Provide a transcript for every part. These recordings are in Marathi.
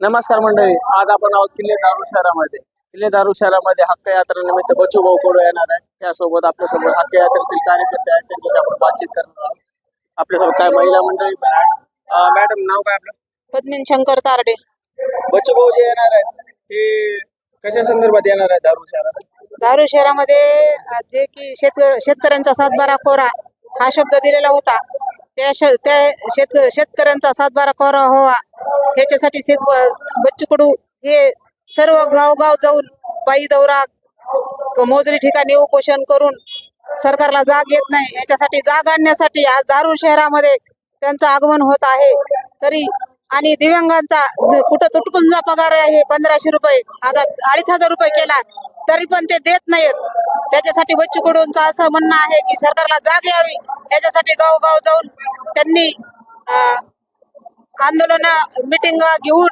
नमस्कार मंडळी. आज आपण आहोत किल्ले दारू शहरामध्ये. किल्ले दारू शहरामध्ये हक्क यात्रेनिमित्त बच्चू भाऊ कडू येणार आहे त्यासोबत आपल्यासोबत हक्क यात्रेतील कार्यकर्ते आहेत. त्यांच्याशी आपण बातचीत करणार आहोत. आपल्यासोबत काय महिला मंडळी पण आहेत. अं, मॅडम नाव काय आपलं? पद्मिन शंकर तारडे. बच्चू भाऊ जे येणार आहेत हे कशा संदर्भात येणार आहे दारू शहरात दारू शहरामध्ये जे की शेत शेतकऱ्यांचा सातबारा कोरा हा शब्द दिलेला होता. त्या त्या शेत शेतकऱ्यांचा सातबारा कोरा व्हावा. याच्यासाठी शेत बच्चू कडू हे सर्व गावगाव जाऊन पायी दौरा मोजरी ठिकाणी उपोषण करून सरकारला जाग येत नाही. याच्यासाठी जाग आणण्यासाठी आज दारू शहरामध्ये त्यांचं आगमन होत आहे. तरी आणि दिव्यांगांचा कुठं तुटपुंजा पगार आहे पंधराशे रुपये आता अडीच हजार रुपये केला. तरी पण ते देत नाहीत. त्याच्यासाठी बच्चू कडूंचं असं म्हणणं आहे की सरकारला जाग यावी. याच्यासाठी गावगाव जाऊन त्यांनी आंदोलन मिटिंग घेऊन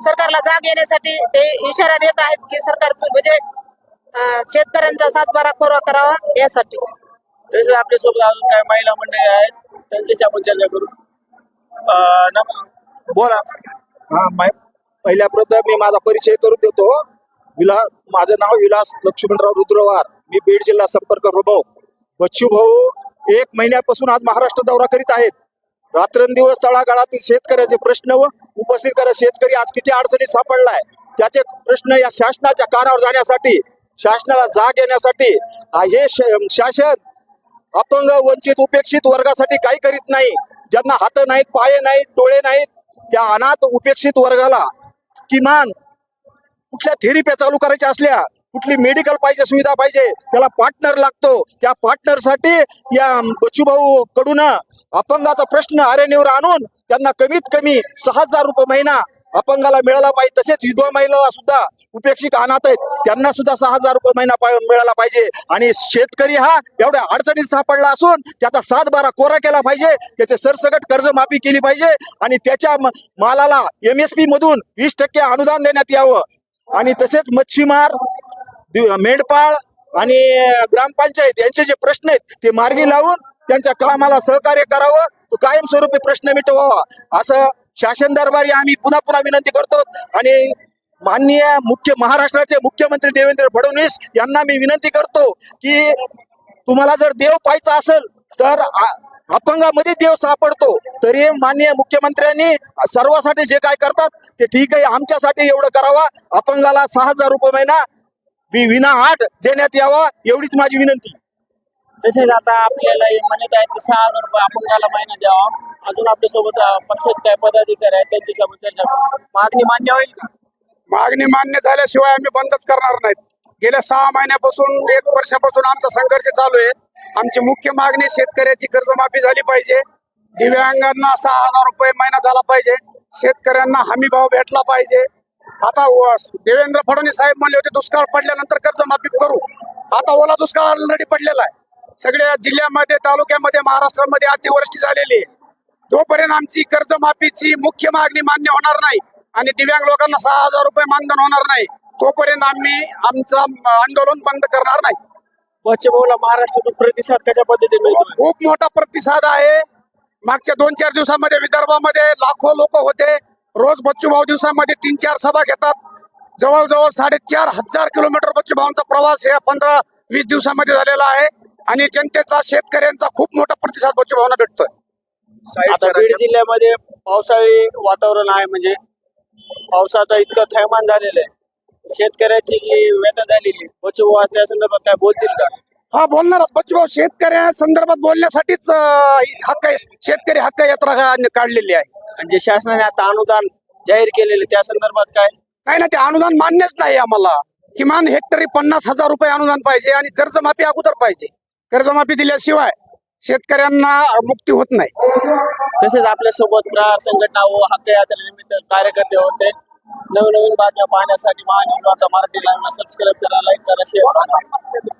सरकारला जाग येण्यासाठी ते इशारा देत आहेत की सरकारचं म्हणजे शेतकऱ्यांचा सातबारा कोरा करावा यासाठी. तसेच आपल्यासोबत अजून काय महिला मंडळी आहेत त्यांच्याशी आपण चर्चा करू. अं, नम- बोला. हा पहिल्या प्रथम मी माझा परिचय करून देतो. विला माझं नाव विलास लक्ष्मणराव रुद्रवार. मी बीड जिल्हा संपर्क प्रमुख. बच्चू भाऊ एक महिन्यापासून आज महाराष्ट्र दौरा करीत आहेत. रात्रंदिवस तळागाळातील शेतकऱ्याचे प्रश्न व उपस्थित करा शेतकरी आज किती अडचणीत सापडलाय त्याचे प्रश्न या शासनाच्या कानावर जाण्यासाठी शासनाला जाग येण्यासाठी हे शासन अपंग वंचित उपेक्षित वर्गासाठी काही करीत नाही. ज्यांना हात नाहीत पाय नाहीत डोळे नाहीत त्या अनाथ उपेक्षित वर्गाला किमान कुठल्या थेरपी चालू करायच्या असल्या कुठली मेडिकल पाहिजे सुविधा पाहिजे त्याला पार्टनर लागतो. त्या पार्टनरसाठी या बच्चूभाऊ कडून अपंगाचा प्रश्न आर्यनेवर आणून त्यांना कमीत कमी सहा हजार रुपये महिना अपंगाला मिळाला पाहिजे. तसेच विधवा महिलाला सुद्धा उपेक्षित अनाथ आहेत. त्यांना सुद्धा सहा हजार रुपये महिना मिळाला पाहिजे. आणि शेतकरी हा एवढ्या अडचणीत सापडला असून त्याचा सात बारा कोरा केला पाहिजे. त्याचे सरसकट कर्जमाफी केली पाहिजे. आणि त्याच्या मालाला एम एस पी मधून वीस टक्के अनुदान देण्यात यावं. आणि तसेच मच्छीमार मेंढपाळ आणि ग्रामपंचायत यांचे जे प्रश्न आहेत ते मार्गी लावून त्यांच्या कामाला सहकार्य करावं. तो कायमस्वरूपी प्रश्न मिटवावा. असं शासन दरबारी आम्ही पुन्हा पुन्हा विनंती करतो आणि माननीय मुख्य महाराष्ट्राचे मुख्यमंत्री देवेंद्र फडणवीस यांना मी विनंती करतो की तुम्हाला जर देव पाहायचा असेल तर अपंगामध्ये देव सापडतो. तरी माननीय मुख्यमंत्र्यांनी सर्वासाठी जे काय करतात ते ठीक आहे आमच्यासाठी एवढं करावा. अपंगाला सहा हजार रुपये महिना वि- विना आठ देण्यात यावा एवढीच माझी विनंती. तसेच आता आपल्याला हे म्हणत आहेत की सहा हजार रुपये अपंगाला महिना द्यावा. अजून आपल्यासोबत पक्षाचे काय पदाधिकारी आहेत त्यांच्याशी आपण चर्चा करू. मागणी मान्य होईल का? मागणी मान्य झाल्याशिवाय आम्ही बंदच करणार नाहीत. गेल्या सहा महिन्यापासून एक वर्षापासून आमचा संघर्ष चालू आहे. आमची मुख्य मागणी शेतकऱ्याची कर्जमाफी झाली पाहिजे. दिव्यांगांना सहा हजार रुपये महिना झाला पाहिजे. शेतकऱ्यांना हमी भाव भेटला पाहिजे. आता देवेंद्र फडणवीस साहेब म्हणले होते दुष्काळ पडल्यानंतर कर्जमाफी करू. आता ओला दुष्काळ ऑलरेडी पडलेला आहे. सगळ्या जिल्ह्यामध्ये तालुक्यामध्ये महाराष्ट्रामध्ये अतिवृष्टी झालेली आहे. जोपर्यंत आमची कर्जमाफीची मुख्य मागणी मान्य होणार नाही आणि दिव्यांग लोकांना सहा हजार रुपये मानधन होणार नाही तोपर्यंत आम्ही आमचं आंदोलन बंद करणार नाही. बच्चू भाऊला महाराष्ट्रातून प्रतिसाद कशा पद्धतीने मिळतो? खूप मोठा प्रतिसाद आहे. मागच्या दोन चार दिवसामध्ये विदर्भामध्ये लाखो लोक होते. रोज बच्चूभाऊ दिवसामध्ये तीन चार सभा घेतात. जवळजवळ साडेचार हजार किलोमीटर बच्चूभाऊंचा प्रवास या पंधरा वीस दिवसामध्ये झालेला आहे. आणि जनतेचा शेतकऱ्यांचा खूप मोठा प्रतिसाद बच्चूभाऊंना भेटतोय. आता बीड जिल्ह्यामध्ये पावसाळी वातावरण आहे. म्हणजे पावसाचा इतकं थैमान झालेलं आहे. शेतकऱ्याची जी व्यथा झालेली बच्चू भाऊ आज त्या संदर्भात काय बोलतील का? हा बोलणारच. बच्चूभाऊ शेतकऱ्या संदर्भात बोलण्यासाठीच अं, हक्क शेतकरी हक्क यात्रा का- काढलेली आहे. आणि जे शासनाने आता अनुदान जाहीर केलेले त्या संदर्भात काय? नाही ना ते अनुदान मान्यच नाही आम्हाला. किमान हेक्टरी पन्नास हजार रुपये अनुदान पाहिजे आणि कर्जमाफी अगोदर पाहिजे. कर्जमाफी दिल्याशिवाय शेतकऱ्यांना मुक्ती होत नाही. तसेच आपल्यासोबत प्रहार संघटना व हक्क यात्रेनिमित्त कार्यकर्ते होते. नवनवीन बातम्या पाहण्यासाठी महान्यूज वार्ता मराठी लाईव्हला सबस्क्राईब करा लाईक करा शेअर करा.